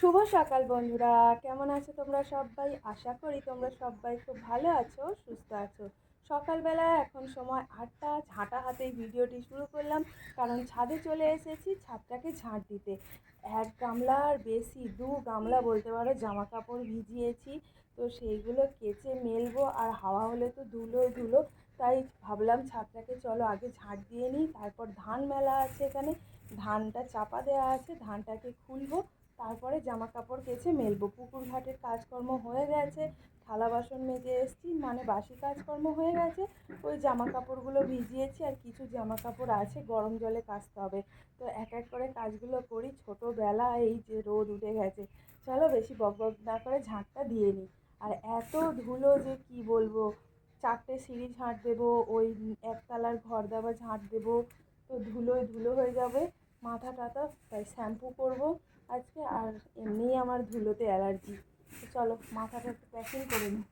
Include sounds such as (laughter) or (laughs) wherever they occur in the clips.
শুভ সকাল বন্ধুরা। কেমন আছো তোমরা সবাই? আশা করি তোমরা সবাই খুব ভালো আছো, সুস্থ আছো। সকালবেলা এখন সময় আটটা ঝাঁটা হাতেই ভিডিওটি শুরু করলাম। কারণ ছাদে চলে এসেছি ছাদটাকে ঝাঁট দিতে। এক গামলার বেশি, দু গামলা বলতে পারো জামা কাপড় ভিজিয়েছি। তো সেইগুলো কেচে মেলবো আর হাওয়া হলে তো ধুলো ধুলো তাই ভাবলাম ছাদটাকে চলো আগে ঝাঁট দিয়ে নিই। তারপর ধান মেলা আছে এখানে। ধানটা চাপা দেওয়া আছে, ধানটাকে খুলবো। তারপরে জামা কাপড় কেচে মেলবো। পুকুর ঘাটের কাজকর্ম হয়ে গেছে, থালা বাসন মেজে এসেছি মানে বাসি কাজকর্ম হয়ে গেছে। ওই জামা কাপড়গুলো ভিজিয়েছি আর কিছু জামা কাপড় আছে, গরম জলে কাচতে হবে। তো এক এক করে কাজগুলো করি, ছোটোবেলা এই যে রোদ উঠে গেছে। চলো বেশি বক বক না করে ঝাঁটটা দিয়ে নিই। আর এত ধুলো যে কি বলব, চারটে সিঁড়ি ঝাঁট দেবো, ওই একতলার ঘর দেওয়া ঝাঁট দেবো, তো ধুলোয় ধুলো হয়ে যাবে। মাথা টাথা, তাই শ্যাম্পু করব। আজকে আর এমনিই আমার ধুলোতে অ্যালার্জি। চলো মাথাটা একটু প্যাকিং করে নিই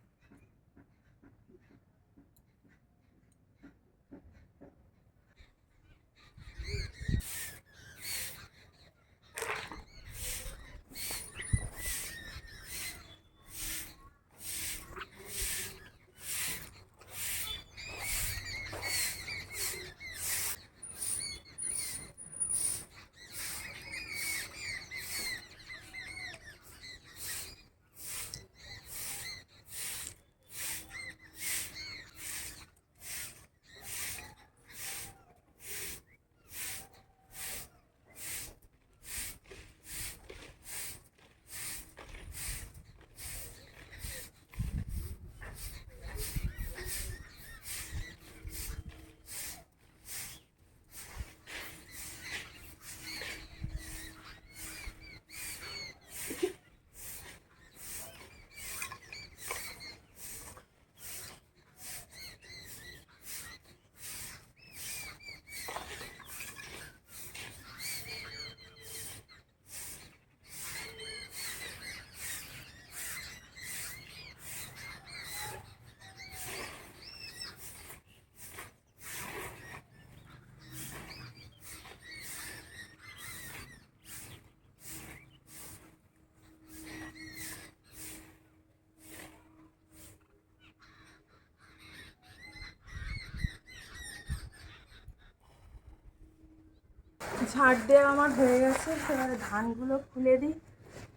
ঝাঁট দেওয়া আমার হয়ে গেছে এবার ধানগুলো খুলে দিই।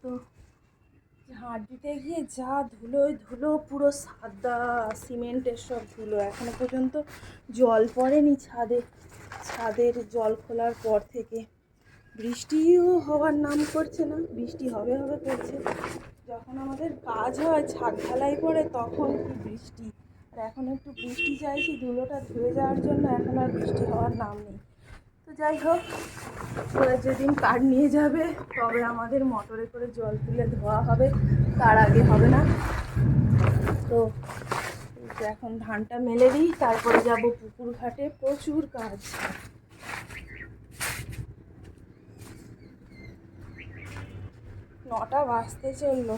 তো ঝাঁট দিতে গিয়ে যা ধুলোয় ধুলো পুরো সাদা সিমেন্টের সব ধুলো। এখনও পর্যন্ত জল পড়েনি ছাদে। ছাদের জল খোলার পর থেকে বৃষ্টিও হওয়ার নাম করছে না, বৃষ্টি হবে হবে করছে। যখন আমাদের কাজ হয়, ছাদ ঢালাই পড়ে, তখন কি বৃষ্টি? আর এখন একটু বৃষ্টি চাইছি, ধুলোটা ধুয়ে যাওয়ার জন্য এখন আর বৃষ্টি হওয়ার নাম নেই। যাই হোক, ওরা যেদিন কার নিয়ে যাবে, তবে আমাদের মোটরে করে জল তুলে ধোয়া হবে, তার আগে হবে না। তো এখন ধানটা মেলে দিই, তারপরে যাব পুকুর ঘাটে, প্রচুর কাজ। নটা বাজতে চলল,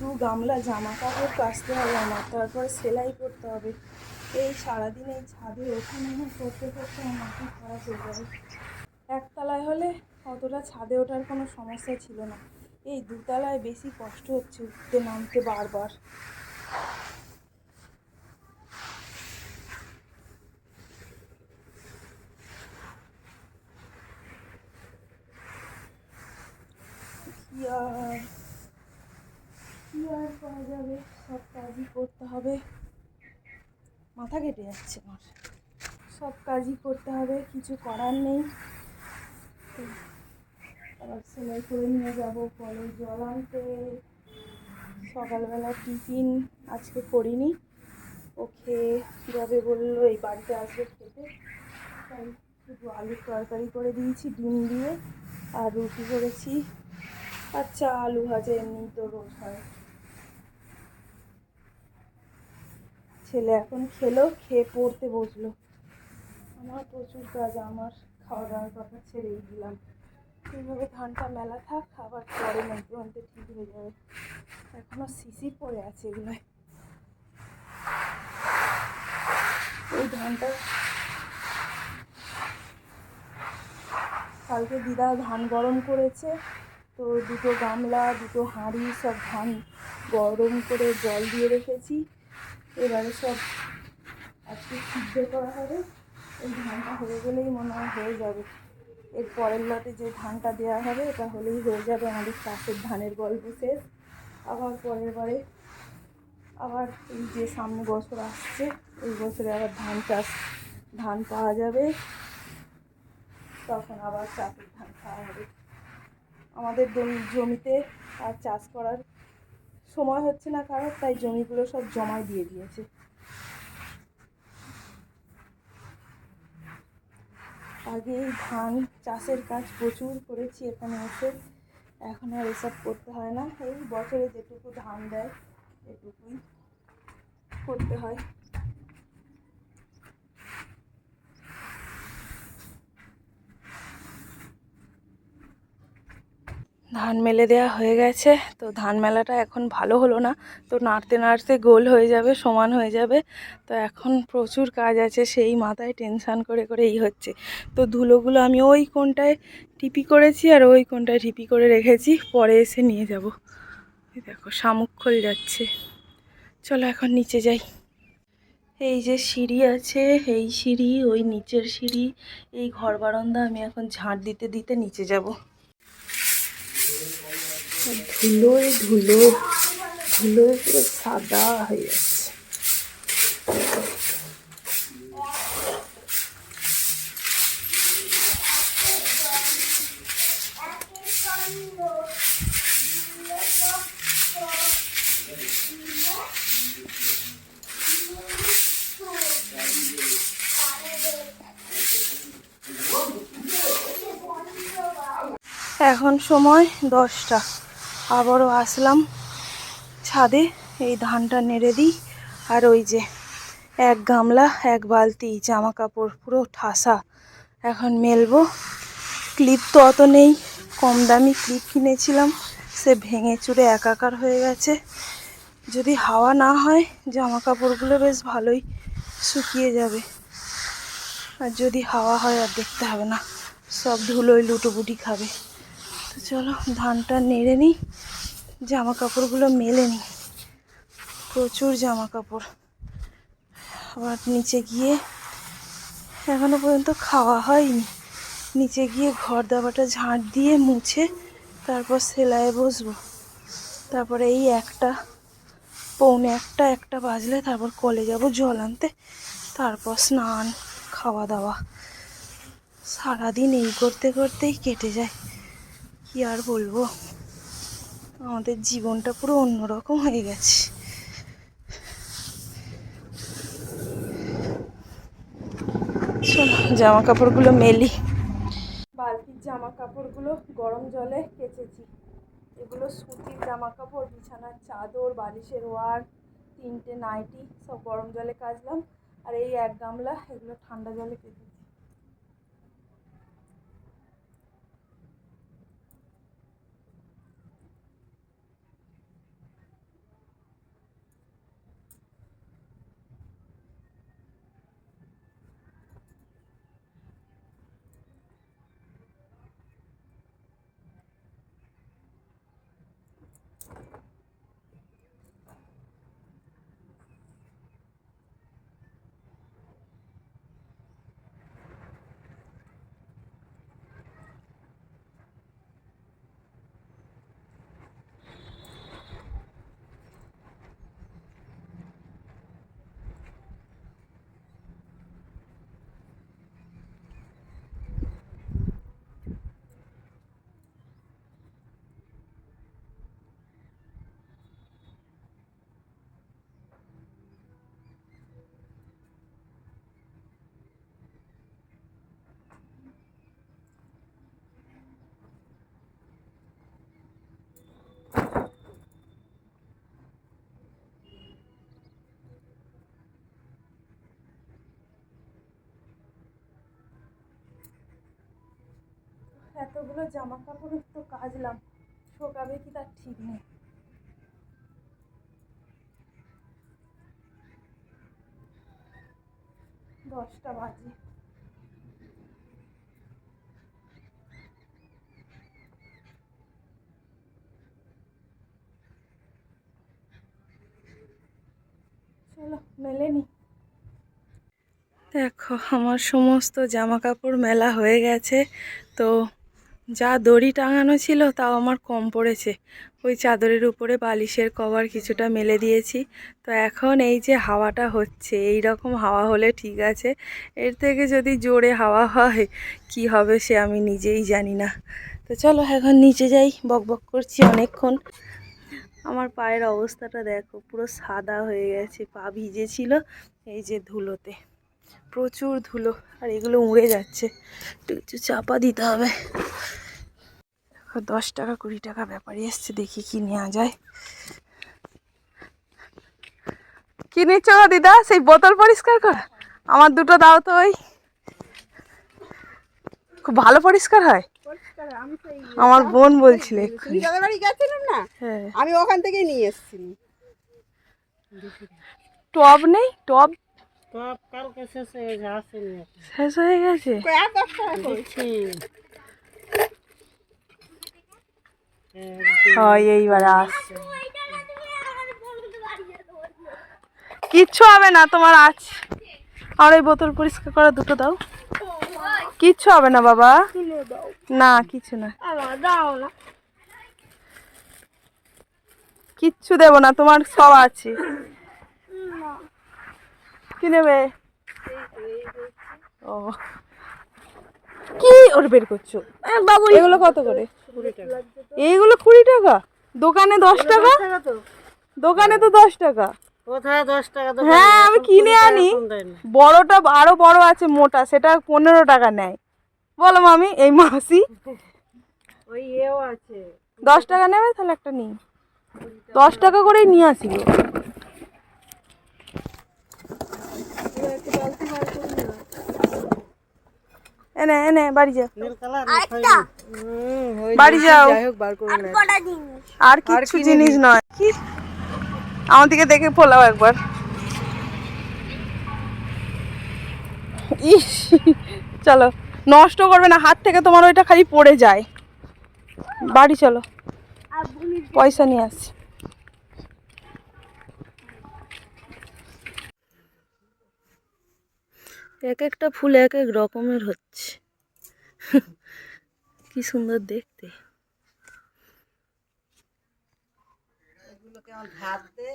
দু গামলা জামা কাপড় কাচতে হবে, আমার তারপর সেলাই করতে হবে। এই সারাদিন এই ছাদে ওখানে করতে করতে আমার মাথা খারাপ হয়ে যাবে। একতলায় হলে অতটা ছাদে ওঠার কোনো সমস্যা ছিল না। এই দুতলায় বেশি কষ্ট হচ্ছে উঠতে নামতে বারবার। কি আর করা যাবে? সব কাজই করতে হবে। মাথা কেটে যাচ্ছে আমার। সব কাজই করতে হবে, কিছু করার নেই। আবার সেলাই করে নিয়ে যাব কলে জল আনতে। সকালবেলা টিফিন আজকে করিনি। ও খেয়ে যাবে বলল, এই বাড়িতে আসবে খেতে। তাই শুধু আলুর তরকারি করে দিয়েছি, ডিম দিয়ে আর রুটি করেছি। আচ্ছা আলু ভাজা এমনি তো রোজ হয়। ছেলে এখন খেলো, খেয়ে পড়তে বসল। আমার প্রচুর কাজ, আমার খাওয়া দাওয়ার কথা ছেড়েই দিলাম। এইভাবে ধানটা মেলা থাক আবার পরে মধ্যে মধ্যে ঠিক হয়ে যাবে। এখনও শিশির পড়ে আছে এগুলোয়। এই ধানটা কালকে দিদা ধান গরম করেছে, তো দুটো গামলা, দুটো হাঁড়ি, সব ধান গরম করে জল দিয়ে রেখেছি। এবারে সব আজকে সিদ্ধ করা হবে। এই ধানটা হয়ে গেলেই মনে হয় হয়ে যাবে। এর পরের লটে যে ধানটা দেওয়া হবে, এটা হলেই হয়ে যাবে আমাদের চাষের ধানের গল্প শেষ। আবার পরের বারে আবার এই যে সামনে বছর আসছে, এই বছরে আবার ধান চাষ, ধান পাওয়া যাবে। তখন আবার চাষের ধান খাওয়া হবে। আমাদের জমিতে আর চাষ করার সময় হচ্ছে না কারোর তাই জমিগুলো সব জমায় দিয়ে দিয়েছে। আগে ধান চাষের কাজ প্রচুর করেছি, এখানে এসে এখন আর এসব করতে হয় না। এই বছরে যেটুকু ধান দেয়, এটুকুই করতে হয়। ধান মেলে দেওয়া হয়ে গেছে। তো ধান মেলাটা এখন ভালো হলো না। তো নাড়তে নাড়তে গোল হয়ে যাবে, সমান হয়ে যাবে। তো এখন প্রচুর কাজ আছে, সেই মাথায় টেনশান করে করে এই হচ্ছে। তো ধুলোগুলো আমি ওই কোনটায় টিপি করেছি আর ওই কোনটায় টিপি করে রেখেছি। পরে এসে নিয়ে যাব। দেখো, শামুক খোল যাচ্ছে। চলো এখন নিচে যাই। এই যে সিঁড়ি আছে, এই সিঁড়ি, ওই নিচের সিঁড়ি, এই ঘর বারান্দা আমি এখন ঝাঁট দিতে দিতে নিচে যাব। ধুলোয় ধুলো ধুলোয় পুরো সাদা হয়ে যাচ্ছে। এখন সময় দশটা। আবারও আসলাম। ছাদে এই ধানটা নেড়ে দিই। আর ওই যে এক গামলা, এক বালতি জামা কাপড় পুরো ঠাসা এখন মেলবো। ক্লিপ তো অত নেই, কম দামি ক্লিপ কিনেছিলাম। সে ভেঙে চুরে একাকার হয়ে গেছে। যদি হাওয়া না হয় জামা কাপড়গুলো বেশ ভালোই শুকিয়ে যাবে। আর যদি হাওয়া হয়, আর দেখতে হবে না। সব ধুলোয় লুটোপুটি খাবে। তো চলো, ধানটা নেড়ে নিই জামা কাপড়গুলো মেলে নিই। প্রচুর জামা কাপড় আবার নিচে গিয়ে এখনও পর্যন্ত খাওয়া হয়নি। নিচে গিয়ে ঘর দাবাটা ঝাঁট দিয়ে মুছে তারপর সেলাইয়ে বসবো। তারপরে এই একটা, পৌনে একটা একটা বাজলে তারপর কলে যাব জল আনতে। তারপর স্নান, খাওয়া দাওয়া। সারাদিন এই করতে করতেই কেটে যায়। কি আর বলব? আমাদের জীবনটা পুরো অন্যরকম হয়ে গেছে। জামা কাপড়গুলো মেলি। বালতির জামা কাপড়গুলো গরম জলে কেচেছি। এগুলো সুতির জামা কাপড় বিছানার চাদর, বালিশের ওয়ার, তিনটে নাইটি, সব গরম জলে কাচলাম। আর এই এক গামলা এগুলো ঠান্ডা জলে কেচেছি। এতগুলো জামা কাপড় একটু কাজলাম শোকাবে কি তার ঠিক নেই। দশটা বাজে। চলো মেলেনি দেখো, আমার সমস্ত জামা কাপড় মেলা হয়ে গেছে, তো যা দড়ি টাঙানো ছিল তাও আমার কম পড়েছে। ওই চাদরের উপরে বালিশের কভার কিছুটা মেলে দিয়েছি। তো এখন এই যে হাওয়াটা হচ্ছে এই রকম হাওয়া হলে ঠিক আছে। এর থেকে যদি জোরে হাওয়া হয়, কি হবে সে আমি নিজেই জানি না। তো চলো এখন নিচে যাই, বক বক করছি অনেকক্ষণ। আমার পায়ের অবস্থাটা দেখো, পুরো সাদা হয়ে গেছে, পা ভিজেছিল এই যে ধুলোতে। প্রচুর ধুলো আর এগুলো উড়ে যাচ্ছে। একটু কিছু চাপা দিতে হবে। দশ টাকা কুড়ি টাকা ব্যাপারই এসছে দেখি কি নেওয়া যায়। কি নিচ্ছ দিদা? সেই বোতল পরিষ্কার করা। আমার দুটো দাও তো ওই। খুব ভালো পরিষ্কার হয়। আমার বোন বলছিল বাড়ি গেছিলাম না? হ্যাঁ। আমি ওখান থেকেই নিয়ে এসেছিলাম। টব নেই? টব কালকে শেষ হয়ে গেছে আসেনি শেষ হয়ে গেছে? হয় এইবার আসছে কিচ্ছু হবে না তোমার আছে আর ওই বোতল পরিষ্কার করা দুটো দাও। কিচ্ছু হবে না বাবা। না কিছু না। দাও কিচ্ছু দেবো না তোমার সব আছে। কি নেবে? ও। কি ওর বের করছ? বাবু এগুলো কত করে? এইগুলো কুড়ি টাকা? দোকানে দশ টাকা? দোকানে তো দশ টাকা। কোথায় দশ টাকা তো হ্যাঁ আমি কিনে আনি। বড়টা আরও বড় আছে মোটা। সেটা পনেরো টাকা নেয়। বলো মামি এই মাসি। ওই এও আছে। দশ টাকা নেবে তাহলে একটা নিই। দশ টাকা করেই নিয়ে আসি। এনে এনে বাড়ি যা। বাড়ি যাও। আর কিছু জিনিস নয়। কি? আমার দিকে দেখে পোলাও একবার। ইস চলো। নষ্ট করবে না হাত থেকে তোমার ওইটা খালি পড়ে যায়। বাড়ি চলো। পয়সা নিয়ে আসছি। এক একটা ফুল এক এক রকমের হচ্ছে। (laughs) কি সুন্দর দেখতে।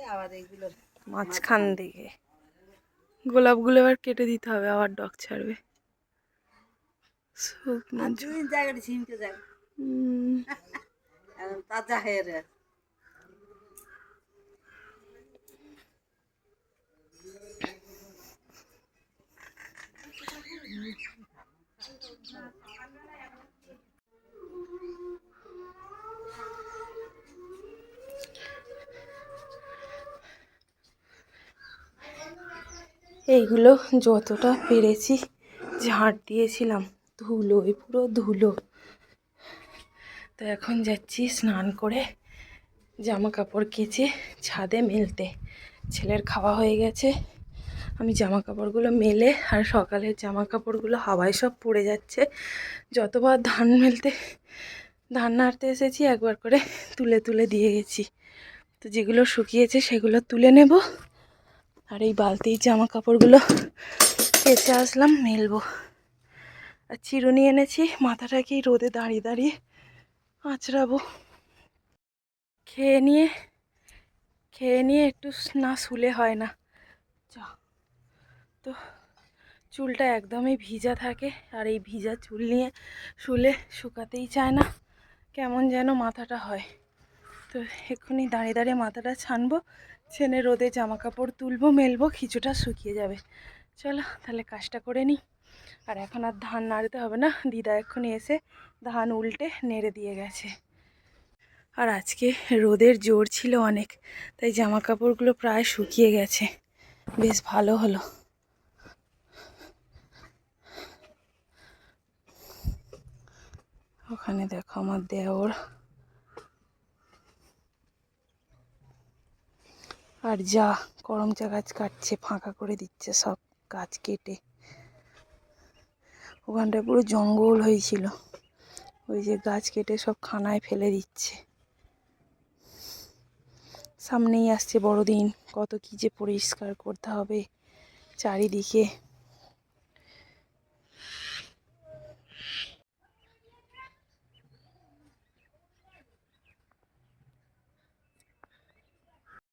আবার মাঝখান দিকে। গোলাপগুলো এবার কেটে দিতে হবে আবার ডগ ছাড়বে। শুকনো জায়গাটা ছিমকে যায়। (laughs) তাজা হয়ে এইগুলো যতটা পেরেছি ঝাড় দিয়েছিলাম। ধুলো ধুলোয়, পুরো ধুলো। তো এখন যাচ্ছি স্নান করে জামা কাপড় কেচে ছাদে মেলতে। ছেলের খাওয়া হয়ে গেছে। আমি জামা কাপড়গুলো মেলে আর সকালের জামা কাপড়গুলো হাওয়ায় সব পড়ে যাচ্ছে। যতবার ধান মেলতে, ধান নাড়তে এসেছি, একবার করে তুলে তুলে দিয়ে গেছি। তো যেগুলো শুকিয়েছে সেগুলো তুলে নেব। আর এই বালতি জামা কাপড়গুলো কেচে আসলাম, মেলবো। আর চিরুনি এনেছি, মাথাটাকেই রোদে দাঁড়িয়ে দাঁড়িয়ে আঁচড়াবো। খেয়ে নিয়ে খেয়ে নিয়ে একটু না শুলে হয় না। চা তো চুলটা একদমই ভিজা থাকে, আর এই ভিজা চুল নিয়ে শুলে শুকাতেই চায় না, কেমন যেন মাথাটা হয়। তো এক্ষুনি দাঁড়িয়ে দাঁড়িয়ে মাথাটা ছানবো ছেনে রোদে জামা কাপড় তুলবো, মেলবো কিছুটা শুকিয়ে যাবে। চলো, তাহলে কাজটা করে নিই। আর এখন আর ধান নাড়তে হবে না। দিদা এক্ষুনি এসে ধান উল্টে নেড়ে দিয়ে গেছে। আর আজকে রোদের জোর ছিল অনেক, তাই জামা কাপড়গুলো প্রায় শুকিয়ে গেছে। বেশ ভালো হলো। ওখানে দেখো আমার দেওর। আর যা করমচা গাছ কাটছে, ফাঁকা করে দিচ্ছে সব গাছ কেটে। ওখানটায় পুরো জঙ্গল হয়েছিল। ওই যে গাছ কেটে সব খানায় ফেলে দিচ্ছে। সামনেই আসছে বড়দিন। কত কী যে পরিষ্কার করতে হবে চারিদিকে।